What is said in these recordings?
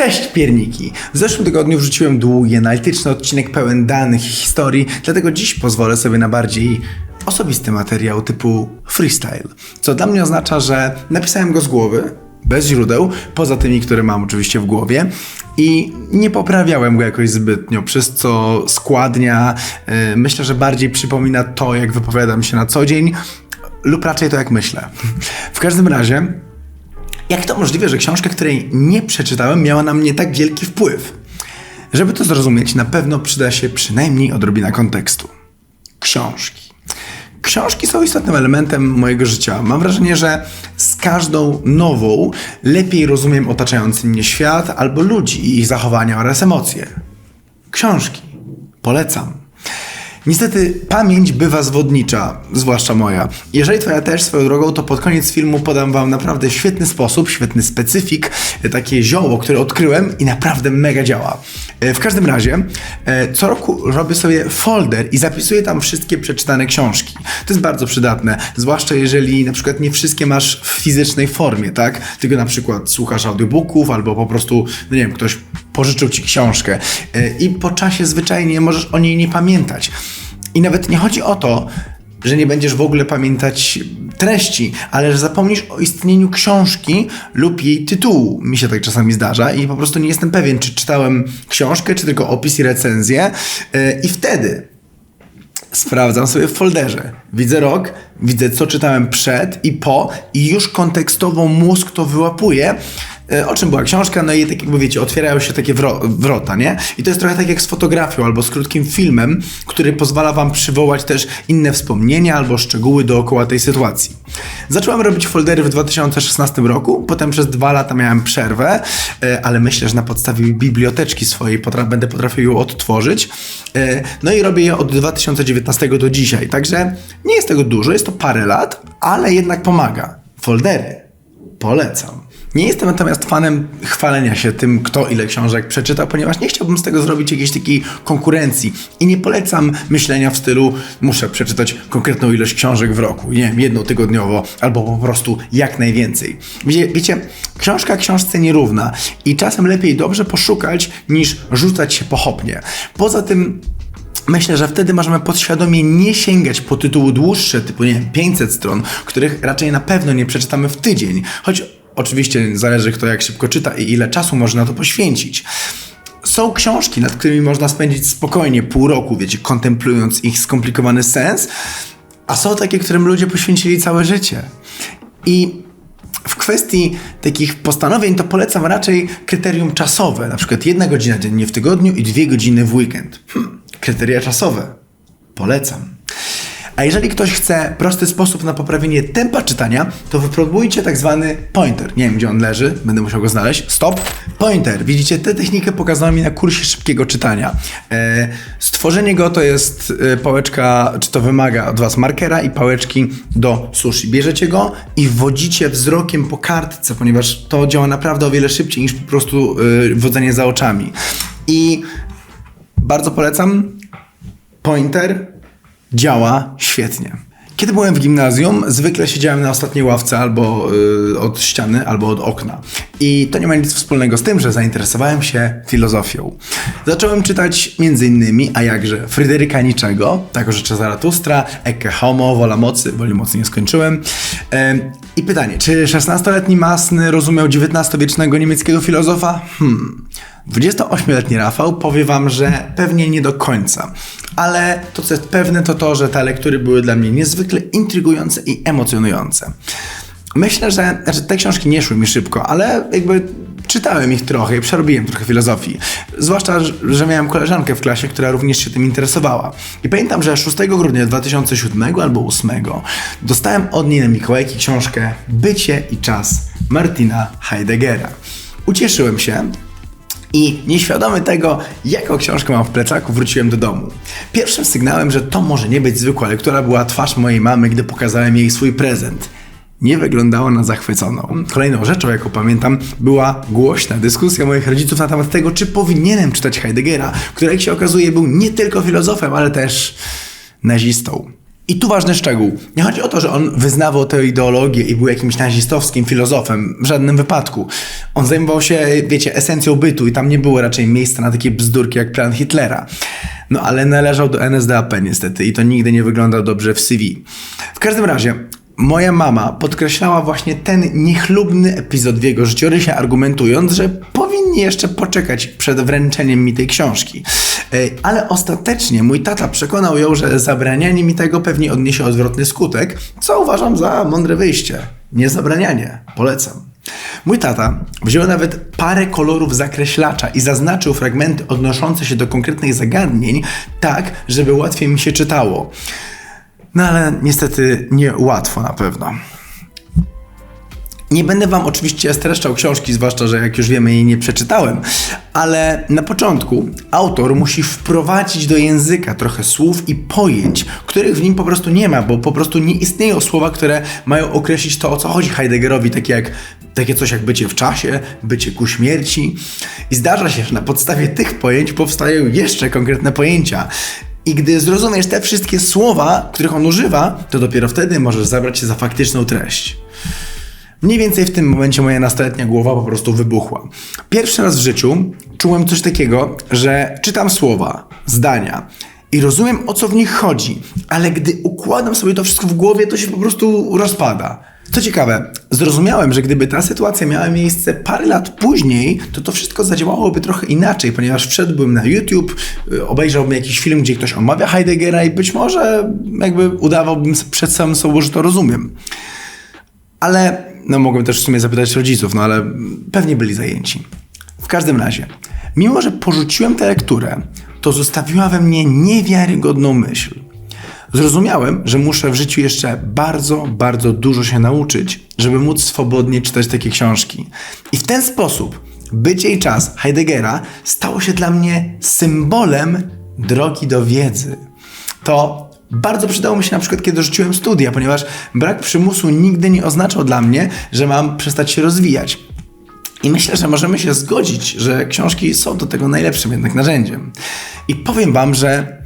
Cześć pierniki! W zeszłym tygodniu wrzuciłem długi, analityczny odcinek pełen danych i historii, dlatego dziś pozwolę sobie na bardziej osobisty materiał typu freestyle. Co dla mnie oznacza, że napisałem go z głowy, bez źródeł, poza tymi, które mam oczywiście w głowie i nie poprawiałem go jakoś zbytnio, przez co składnia yy, myślę, że bardziej przypomina to, jak wypowiadam się na co dzień lub raczej to, jak myślę. W każdym razie jak to możliwe, że książka, której nie przeczytałem, miała na mnie tak wielki wpływ? Żeby to zrozumieć, na pewno przyda się przynajmniej odrobina kontekstu. Książki. Książki są istotnym elementem mojego życia. Mam wrażenie, że z każdą nową lepiej rozumiem otaczający mnie świat albo ludzi i ich zachowania oraz emocje. Książki. Polecam. Niestety pamięć bywa zwodnicza, zwłaszcza moja. Jeżeli twoja też swoją drogą, to pod koniec filmu podam wam naprawdę świetny sposób, świetny specyfik, takie zioło, które odkryłem i naprawdę mega działa. E, w każdym razie, e, co roku robię sobie folder i zapisuję tam wszystkie przeczytane książki. To jest bardzo przydatne, zwłaszcza jeżeli na przykład nie wszystkie masz w fizycznej formie, tak? Tylko na przykład słuchasz audiobooków albo po prostu, no nie wiem, ktoś pożyczył ci książkę e, i po czasie zwyczajnie możesz o niej nie pamiętać. I nawet nie chodzi o to, że nie będziesz w ogóle pamiętać treści, ale że zapomnisz o istnieniu książki lub jej tytułu. Mi się tak czasami zdarza i po prostu nie jestem pewien, czy czytałem książkę, czy tylko opis i recenzję. E, I wtedy sprawdzam sobie w folderze. Widzę rok, widzę co czytałem przed i po i już kontekstowo mózg to wyłapuje o czym była książka, no i tak jakby wiecie, otwierają się takie wro wrota, nie? I to jest trochę tak jak z fotografią albo z krótkim filmem, który pozwala wam przywołać też inne wspomnienia albo szczegóły dookoła tej sytuacji. Zacząłem robić foldery w 2016 roku, potem przez dwa lata miałem przerwę, e, ale myślę, że na podstawie biblioteczki swojej potra będę potrafił ją odtworzyć. E, no i robię je od 2019 do dzisiaj, także nie jest tego dużo, jest to parę lat, ale jednak pomaga. Foldery polecam. Nie jestem natomiast fanem chwalenia się tym, kto ile książek przeczytał, ponieważ nie chciałbym z tego zrobić jakiejś takiej konkurencji i nie polecam myślenia w stylu muszę przeczytać konkretną ilość książek w roku, nie wiem, jedną tygodniowo, albo po prostu jak najwięcej. Wiecie, wiecie książka książce nierówna i czasem lepiej dobrze poszukać niż rzucać się pochopnie. Poza tym Myślę, że wtedy możemy podświadomie nie sięgać po tytuły dłuższe, typu nie wiem, 500 stron, których raczej na pewno nie przeczytamy w tydzień, choć Oczywiście zależy kto jak szybko czyta i ile czasu można to poświęcić. Są książki, nad którymi można spędzić spokojnie pół roku, wiecie, kontemplując ich skomplikowany sens, a są takie, którym ludzie poświęcili całe życie. I w kwestii takich postanowień to polecam raczej kryterium czasowe, na przykład jedna godzina dziennie w tygodniu i dwie godziny w weekend. Hmm, kryteria czasowe. Polecam. A jeżeli ktoś chce prosty sposób na poprawienie tempa czytania, to wypróbujcie tak zwany pointer. Nie wiem, gdzie on leży, będę musiał go znaleźć. Stop. Pointer. Widzicie, tę technikę pokazano mi na kursie szybkiego czytania. E, stworzenie go to jest e, pałeczka, czy to wymaga od Was markera i pałeczki do sushi. Bierzecie go i wodzicie wzrokiem po kartce, ponieważ to działa naprawdę o wiele szybciej niż po prostu e, wodzenie za oczami. I bardzo polecam pointer działa świetnie. Kiedy byłem w gimnazjum, zwykle siedziałem na ostatniej ławce albo y, od ściany, albo od okna. I to nie ma nic wspólnego z tym, że zainteresowałem się filozofią. Zacząłem czytać m.in., a jakże, Fryderyka Niczego, także Zaratustra, Ecce Homo, Wola Mocy, Woli Mocy nie skończyłem. I pytanie, czy 16-letni Masny rozumiał XIX-wiecznego niemieckiego filozofa? Hmm. 28-letni Rafał powie wam, że pewnie nie do końca. Ale to, co jest pewne, to to, że te lektury były dla mnie niezwykle intrygujące i emocjonujące. Myślę, że znaczy te książki nie szły mi szybko, ale jakby czytałem ich trochę i przerobiłem trochę filozofii. Zwłaszcza, że miałem koleżankę w klasie, która również się tym interesowała. I pamiętam, że 6 grudnia 2007 albo 2008 dostałem od niej na Mikołajki książkę Bycie i czas Martina Heideggera. Ucieszyłem się, i nieświadomy tego, jaką książkę mam w plecaku, wróciłem do domu. Pierwszym sygnałem, że to może nie być zwykła lektura, była twarz mojej mamy, gdy pokazałem jej swój prezent. Nie wyglądała na zachwyconą. Kolejną rzeczą, jaką pamiętam, była głośna dyskusja moich rodziców na temat tego, czy powinienem czytać Heideggera, który, jak się okazuje, był nie tylko filozofem, ale też nazistą. I tu ważny szczegół. Nie chodzi o to, że on wyznawał tę ideologię i był jakimś nazistowskim filozofem. W żadnym wypadku. On zajmował się, wiecie, esencją bytu i tam nie było raczej miejsca na takie bzdurki jak plan Hitlera. No ale należał do NSDAP niestety i to nigdy nie wyglądał dobrze w CV. W każdym razie, moja mama podkreślała właśnie ten niechlubny epizod w jego życiorysie, argumentując, że powinni jeszcze poczekać przed wręczeniem mi tej książki. Ale ostatecznie mój tata przekonał ją, że zabranianie mi tego pewnie odniesie odwrotny skutek, co uważam za mądre wyjście. Nie zabranianie. Polecam. Mój tata wziął nawet parę kolorów zakreślacza i zaznaczył fragmenty odnoszące się do konkretnych zagadnień tak, żeby łatwiej mi się czytało. No ale niestety nie łatwo na pewno. Nie będę wam oczywiście streszczał książki, zwłaszcza, że jak już wiemy jej nie przeczytałem, ale na początku autor musi wprowadzić do języka trochę słów i pojęć, których w nim po prostu nie ma, bo po prostu nie istnieją słowa, które mają określić to, o co chodzi Heideggerowi, takie jak takie coś jak bycie w czasie, bycie ku śmierci. I zdarza się, że na podstawie tych pojęć powstają jeszcze konkretne pojęcia. I gdy zrozumiesz te wszystkie słowa, których on używa, to dopiero wtedy możesz zabrać się za faktyczną treść. Mniej więcej w tym momencie moja nastoletnia głowa po prostu wybuchła. Pierwszy raz w życiu czułem coś takiego, że czytam słowa, zdania i rozumiem o co w nich chodzi, ale gdy układam sobie to wszystko w głowie, to się po prostu rozpada. Co ciekawe, zrozumiałem, że gdyby ta sytuacja miała miejsce parę lat później, to to wszystko zadziałałoby trochę inaczej, ponieważ wszedłbym na YouTube, y, obejrzałbym jakiś film, gdzie ktoś omawia Heideggera i być może jakby udawałbym przed samym sobą, że to rozumiem. Ale, no mogłem też w sumie zapytać rodziców, no ale pewnie byli zajęci. W każdym razie, mimo że porzuciłem tę lekturę, to zostawiła we mnie niewiarygodną myśl. Zrozumiałem, że muszę w życiu jeszcze bardzo, bardzo dużo się nauczyć, żeby móc swobodnie czytać takie książki. I w ten sposób bycie i czas Heideggera stało się dla mnie symbolem drogi do wiedzy. To bardzo przydało mi się na przykład, kiedy rzuciłem studia, ponieważ brak przymusu nigdy nie oznaczał dla mnie, że mam przestać się rozwijać. I myślę, że możemy się zgodzić, że książki są do tego najlepszym jednak narzędziem. I powiem wam, że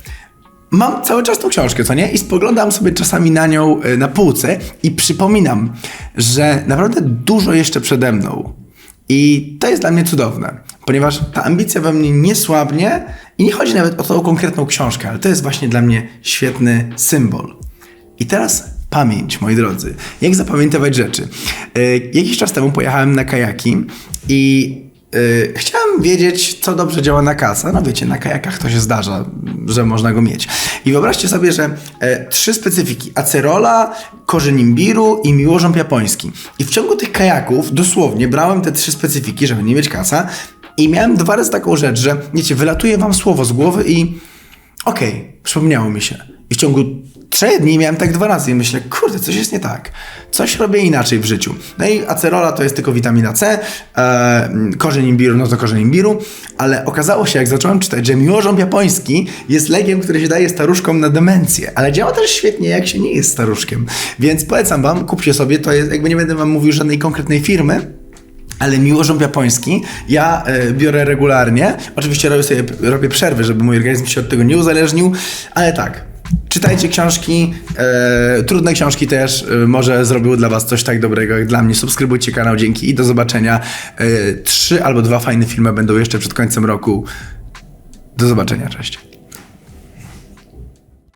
mam cały czas tą książkę, co nie? I spoglądam sobie czasami na nią y, na półce i przypominam, że naprawdę dużo jeszcze przede mną. I to jest dla mnie cudowne, ponieważ ta ambicja we mnie nie słabnie i nie chodzi nawet o tą konkretną książkę, ale to jest właśnie dla mnie świetny symbol. I teraz pamięć, moi drodzy. Jak zapamiętywać rzeczy? Yy, jakiś czas temu pojechałem na kajaki i Yy, chciałem wiedzieć, co dobrze działa na kasę. No wiecie, na kajakach to się zdarza, że można go mieć. I wyobraźcie sobie, że e, trzy specyfiki. Acerola, korzeń imbiru i miłożąb japoński. I w ciągu tych kajaków dosłownie brałem te trzy specyfiki, żeby nie mieć kasa i miałem dwa razy taką rzecz, że wiecie, wylatuje wam słowo z głowy i okej, okay, przypomniało mi się. I w ciągu trzech dni miałem tak dwa razy i myślę, kurde, coś jest nie tak. Coś robię inaczej w życiu. No i acerola to jest tylko witamina C, e, korzeń imbiru, no to korzeń imbiru, ale okazało się, jak zacząłem czytać, że miłożąb japoński jest lekiem, który się daje staruszkom na demencję, ale działa też świetnie, jak się nie jest staruszkiem. Więc polecam wam, kupcie sobie, to jest, jakby nie będę wam mówił żadnej konkretnej firmy, ale miłożąb japoński ja e, biorę regularnie. Oczywiście robię sobie robię przerwy, żeby mój organizm się od tego nie uzależnił, ale tak. Czytajcie książki, e, trudne książki też, e, może zrobiły dla Was coś tak dobrego jak dla mnie. Subskrybujcie kanał, dzięki i do zobaczenia. E, trzy albo dwa fajne filmy będą jeszcze przed końcem roku. Do zobaczenia, cześć.